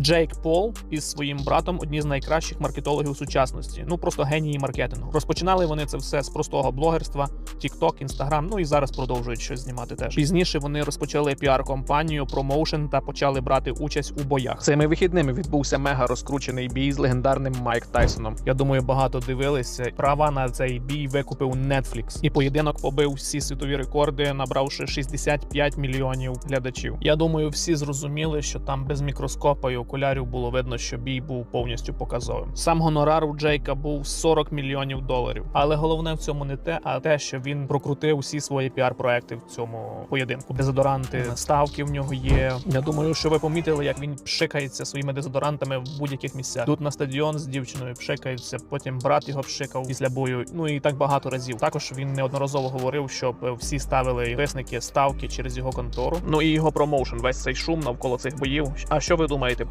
Джейк Пол із своїм братом одні з найкращих маркетологів сучасності. Ну просто генії маркетингу. Розпочинали вони це все з простого блогерства, TikTok, Instagram, ну і зараз продовжують щось знімати теж. Пізніше вони розпочали піар-компанію, промоушен та почали брати участь у боях. Цими вихідними відбувся мега розкручений бій з легендарним Майк Тайсоном. Я думаю, багато дивилися. Права на цей бій викупив Netflix. І поєдинок побив всі світові рекорди, набравши 65 мільйонів глядачів. Я думаю, всі зрозуміли, що там без мікроскопа і окулярів було видно, що бій був повністю показовим. Сам гонорар у Джейка був 40 мільйонів доларів. Але головне в цьому не те, а те, що він прокрутив усі свої піар-проекти в цьому поєдинку. Дезодоранти, ставки в нього є. Я думаю, що ви помітили, як він пшикається своїми дезодорантами в будь-яких місцях. Тут на стадіон з дівчиною пшикається, потім брат його пшикав після бою. Ну і так багато разів. Також він неодноразово говорив, щоб всі ставили висники ставки через його контору. Ну і його промоушен, весь цей шум навколо цих боїв. А що ви думаєте про?